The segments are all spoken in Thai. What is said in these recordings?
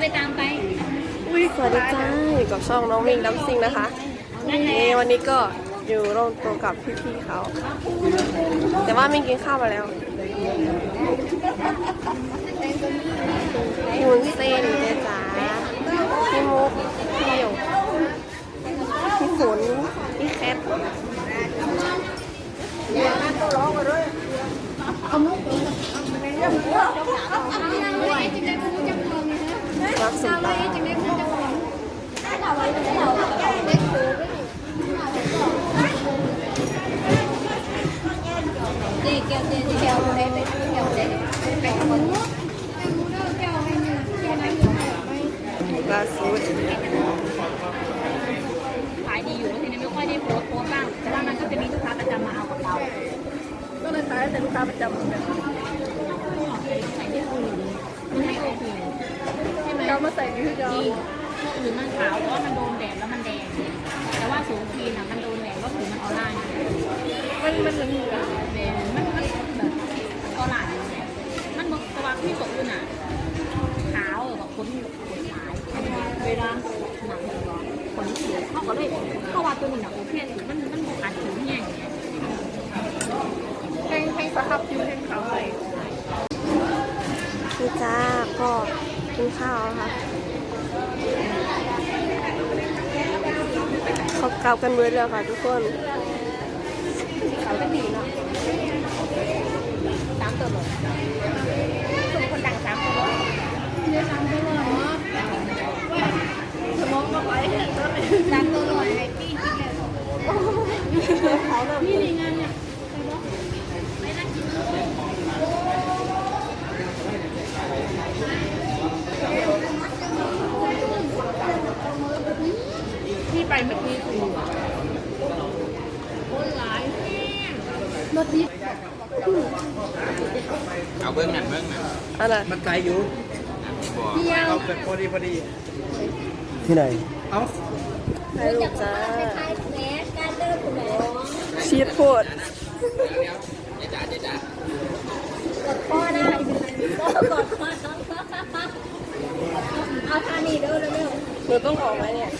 ไปตามไปสวัสดีจ้าอยู่กับช่องน้องมิงน้ำซิงนะคะนี่วันนี้ก็อยู่ร่วมตัวกับพี่ๆเขา แต่ว่ามิงกินข้าวมาแล้วพี่วุ้นเส้นเจ๊จ๋าพี่มุกพี่หยกพี่ฝนพี่แคทรักสุดตาเจ๊เกี ยวเจ๊เกียวเจ๊ไปเกียวเจ๊ไปคนล่าสุดขายดีอยู่ทีนี้ไม่ค่อยได้โพสต์โพสต์บ้าง แต่ว่ามันก็จะมีลูกค้าประจำมาเอากับเรา ก็เลยขายแต่ลูกค้าประจำแบบใส่ที่อื่นมันไม่โอเคใช่ไหม เขามาใส่ที่เราดีพวกอื่นมันขาวเพราะว่ามันโดนแดดแล้วมันแดง แต่ว่าสูงทีน่ะมันโดนแดดก็คือมันออร่านมันมันเหลืองแดงมันมันแบบออร่าอยู่นี่ยมันบอกตัวที่ตกอยู่น่ะขาวเออแบบคนคนขายเวลาหนังคนเสียเขาก็เลยเข้าว่าตัวนี้น่ะโอเคมันบอกอัดถึงแห้งเนี่ย แห้งแห้งสครับคิวแห้งขาวใส่พี่จ้าก็กินข้าวค่ะ เขาเกากันเบิดแล้วค่ะทุกคน เขาก็ดีเนาะสามตัวหมดส่งคนดังสามตัวเนี่ยสามตัวหมดเนาะสมองก็ไปสามตัวหมดไอ้ปี้ที่เนี่ยพี่ในงานเนี่ยไม่น่ากิน ที่ไปเมื่อกี้คือ คนหลายแห้ง รถดิบ เอาเบื้องหนังเบื้องหนัง อะไร มันไกลอยู่บอกเดียวเอาแบบพอดีพอดี ที่ไหน เอาให้ลูกจ้าคล้ายๆแมสการเดินคุณหมอชีสโพดเจ๊จ๋าเจ๊จ๋ากดข้อได้ก็กดข้อน้องเอาทานี่เร็วเร็วหนูต้องออกไหมเนี่ย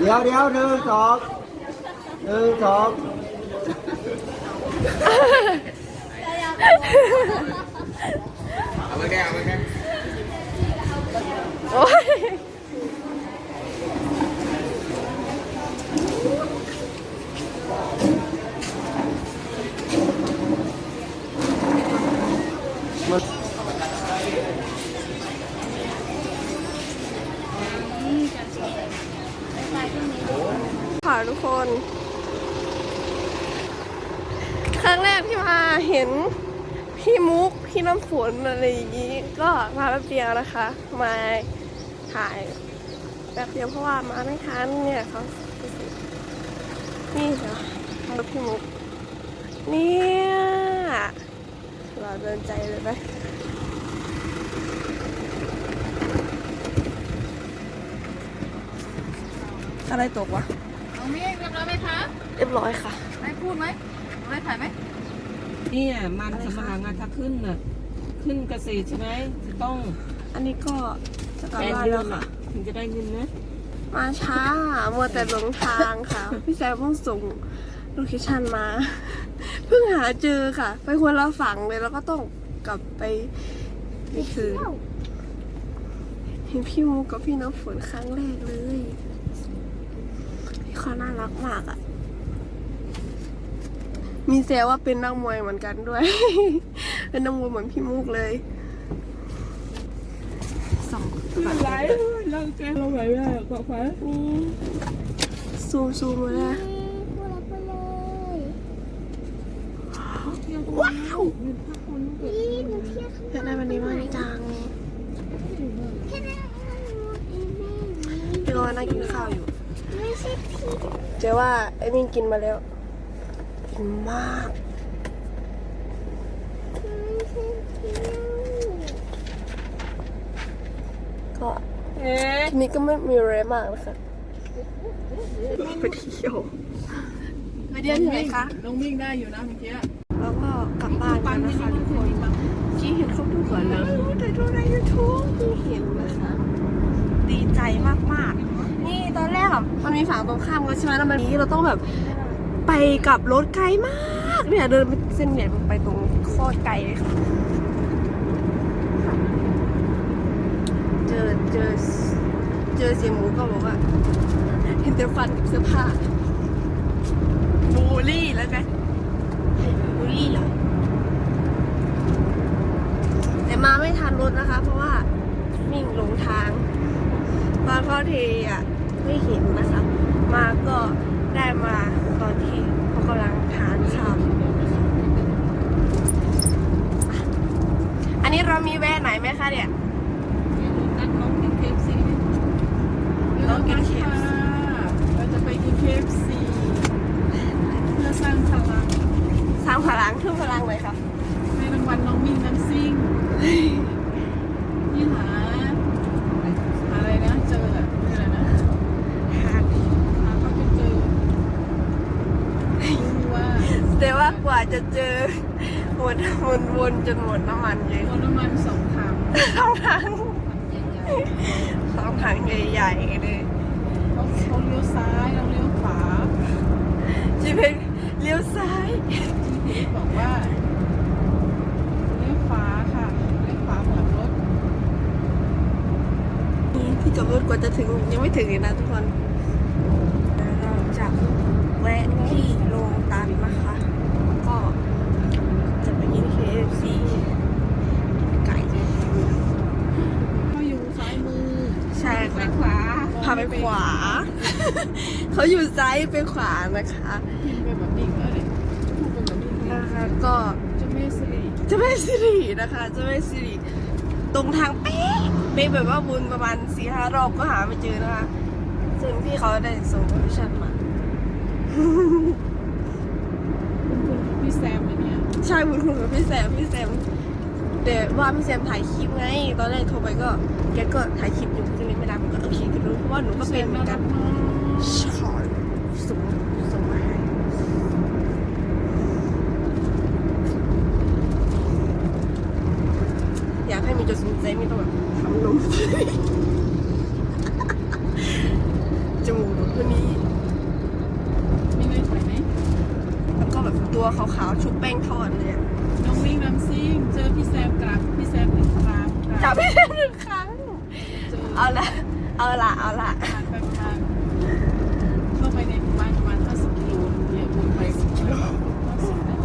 เดี๋ยวเดี๋ยวหนึ่งสอง หนึ่งสองเอาไปแก้เอาไปแก้โอ้ย ค่ะทุกคน ค รั้งแรกที่มาเห็นพี่มุกพี่น้ำฝนอะไรอย่างนี้ ก็มาแป๊บเดียวนะคะ มาถ่ายแป๊บเดียวเพราะว่ามาไม่ทันเนี่ยเขานี่เหรอรถพี่มุกเนี่ยเราเดินใจเลยไหมอะไรตกวะเอาไม่เรียบร้อยไหมคะ เรียบร้อยค่ะ ไม่พูดไหม ไม่ถ่ายไหมเนี่ยมันสำปะหลังอะถ้าขึ้นน่ะขึ้นเกษตรใช่ไหมจะต้องอันนี้ก็จะกลับแปดบ้านเดืแล้อวนค่ะ อะถึงจะได้เงินนะ มาช้ามัวแต่หลงทางค่ะ พี่แซมเพิ่งส่งโลเคชั่นมา เพิ่งหาเจอค่ะ ไปคนละฝั่งเลยแล้วก็ต้องกลับไปนี่คือเห็นพี่มูกับพี่น้ำฝนครั้งแรกเลยพี่เขาน่ารักมากอะ่ะ มีแซวว่าเป็นนักมวยเหมือนกันด้วย เป็นนักมวยเหมือนพี่มุกเลยสองไหลเราแกเราไหวไม่ได้หรอกฟ้านี่ซูมซูมเลยนะว้าวอยากได้วันนี้มากจังพี่ก็นั่งกินข้าวอยู่ไม่ใช่พี่เจ๊ว่าไอ้มินกินมาแล้ว กินมากไม่ใช่พี่ก็ทีนี้ก็ไม่มีอะไรมากนะคะไปเที่ยวไปเที่ยวที่ไหนคะลงวิ่งได้อยู่นะเมื่อกี้เราแล้วก็กลับบ้านปักันนที่นะคะนี่ทุมันกเคคนยปังที่เห็นครบทุกคนเลยแต่ดูในยูทูบที่เห็นนะคะ ดีใจมากๆ นี่ตอนแรกอะมันมีฝั่งตรงข้ามกันใช่ไหมแล้วมันนี้เราต้องแบบ ไปกับรถไกลมากเนี่ยเดินไปเส้นเนี่ยไปตรงโคตรไกลเลยค่ะเจอเจอเจอเสียหมูก็บอกว่าเห็นแต่ฟันกับเสื้อผ้าบูลลี่แล้วกันบูลลี่เหรอแต่มาไม่ทันรถนะคะ เพราะว่าวิ่งหลงทางตอนเข้าเทอะไม่เห็นนะคะ มาก็ ได้มาตอนที่เขากำลังทานข้าวอันนี้เรามีแวะไหนไหมคะเนี่ย นัดน้องกินเคฟซี น้องกิน KFC เราจะไปกินเคฟซีเพื่อสร้างพลัง สร้างพลังเพิ่มพลังเลยค่ะ ในรางวัลน้องมิ่งน้ำซิ่งที่หาหาอะไรนะ เจออะเจออะไรนะ หาเขาจะเจอรู้ว่า แต่ ว่ากว่าจะเจอหมดวนวนจนหมดน้ำมันเยอะโดนน้ำมันสองถังสองถังสองถังใหญ่ๆเลยเขาเขาเลี้ยวซ้ายเราเลี้ยวขวาจีเพงเลี้ยวซ้าย GPS บอกว่าเลี้ยวขวาค่ะเลี้ยวขวาหลังรถนี่ที่จอดรถกว่าจะถึงยังไม่ถึงเลยนะทุกคนเราจะแวะที่โรงตันนะคะแล้วก็จะไปกิน KFC กินไก่ เขาอยู่ซ้ายมือ ใช่ ไป ค่ะ ขวา พาไปขวา เขาอยู่ซ้ายไปขวานะคะพิมพ์ไปแบบนี้ก็เลยพูดไปแบบนี้นะคะก็จะไม่สิริเจะไม่สิรินะคะเจะไม่สิริตรงทางเป๊ะเป๊ะแบบว่าวนประมาณสี่ห้ารอบก็หาไม่เจอนะคะซึ่งพี่เขาได้ส่งโลเคชั่นมาคุณคุณพี่แซมนะเนี่ยใช่บุญคุณกับพี่แซมพี่แซมแต่ว่าพี่แซมถ่ายคลิปไงตอนแรกโทรไปก็แกก็ถ่ายคลิปอยู่ ก็เลยไม่รับก็โอเคก็รู้เพราะว่าหนูก็เป็นเหมือนกันชอตส่งส่งมาให้อยากให้มีจุดสนใจไม่ต้องแบบทำนม จมูกแบบคนนี้ มีเงินถ่ายไหม แล้วก็แบบตัวขาวๆชุบแป้งทอดเลยอะ น้องวิ่งน้ำซิ่ง เจอพี่แซมกลับพี่แซมหนึ่งครั้งก จั ลั บบไม่ได้หนึ่งครั้ง เจอ เอาละ เอา ละเอาละผ่านไปประมาณเข้าไปในหมู่บ้านประมาณ50กิโลเนี่ยวนไป10กิโล50นะ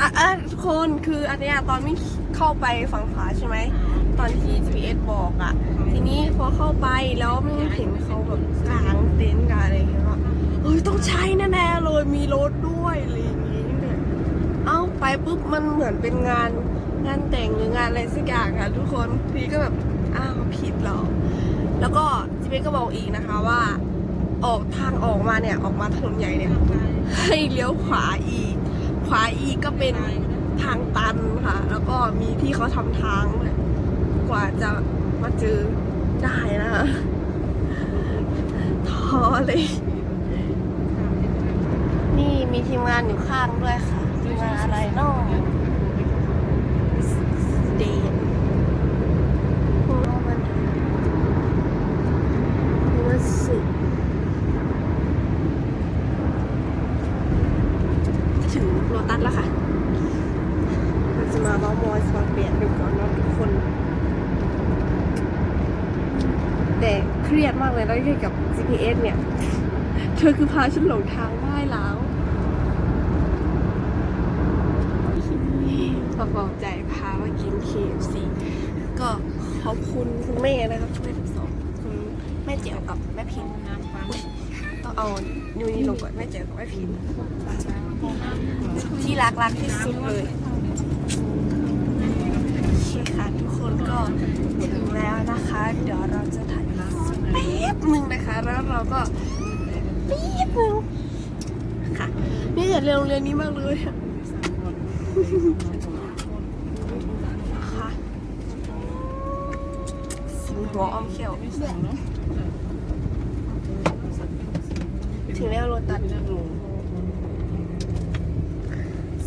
อะอะทุกคนคืออันเนี้ยตอนไม่เข้าไปฝั่งขวาใช่ไหม ตอนที่ GPS บอกอะทีนี้พอเข้าไปแล้วไม่เห็นเขาแบบกลางเต็นท์กันอะไรอย่างเงี้ยว่าเฮ้ยต้องใช้แน่ๆเลยมีรถด้วยอะไรอย่างงี้เนี่ยเอ้าไปปุ๊บมันเหมือนเป็นงานงานแต่งหรืองานอะไรสักอย่างอะทุกคนพี่ก็แบบอ้าวผิดเหรอ แล้วก็ GPS ก็บอกอีกนะคะว่า ออกทางออกมาเนี่ยออกมาถนนใหญ่เนี่ยให้เลี้ยวขวาอีก ขวาอีกก็เป็นทางตันค่ะ แล้วก็มีที่เขาทำทางกว่าจะมาเจอได้นะคะท้อเลย นี่มีทีมงานอยู่ข้างด้วยค่ะ ทีมงานอะไรเนอกเดนโอ้มันมันสุด ถึงโลตัสแล้วค่ะเราจะมาเบ้ามอยสมาเปลี่ยนดูก่อนเนาะทุกคน แต่ เครียดมากเลยแล้วที่กับ GPS เนี่ย เธอคือพาฉันหลงทางได้แล้วพอบอกใจพามากิน KFC ก็ขอบคุณคุณแม่นะครับ ช่วยทั้งสองคุณแม่เจียวกับแม่พิมพ์น้ำฟังต้องเอานิ้วนี้ลงก่อนแม่เจียวกับแม่พิมที่รักรักที่สุดเลยค่ะทุกคนก็ถึงแล้วนะคะ เดี๋ยวเราจะ ป๊บหนึ่งนะคะ แล้วเราก็แป๊บหนึ่งค่ะนี่อยากเรียนโรงเรียนนี้มากเลยอะค่ะสิงหัวอมเขียวถึงแล้วโรตัสเลือกลง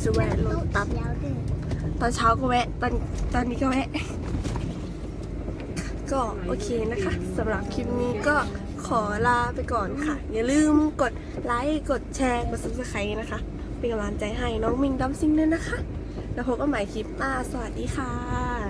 สจะแวะรตัดตอนเช้าก็แวะตอนตอนนี้ก็แวะ ก็โอเคนะคะสำหรับคลิปนี้ก็ขอลาไปก่อนค่ะ อย่าลืมกดไลค์กดแชร์กด subscribe นะคะ เป็นกำลังใจให้น้องมิงดัมซิงด้วยนะคะ แล้วพบกันใหม่คลิปหน้าสวัสดีค่ะ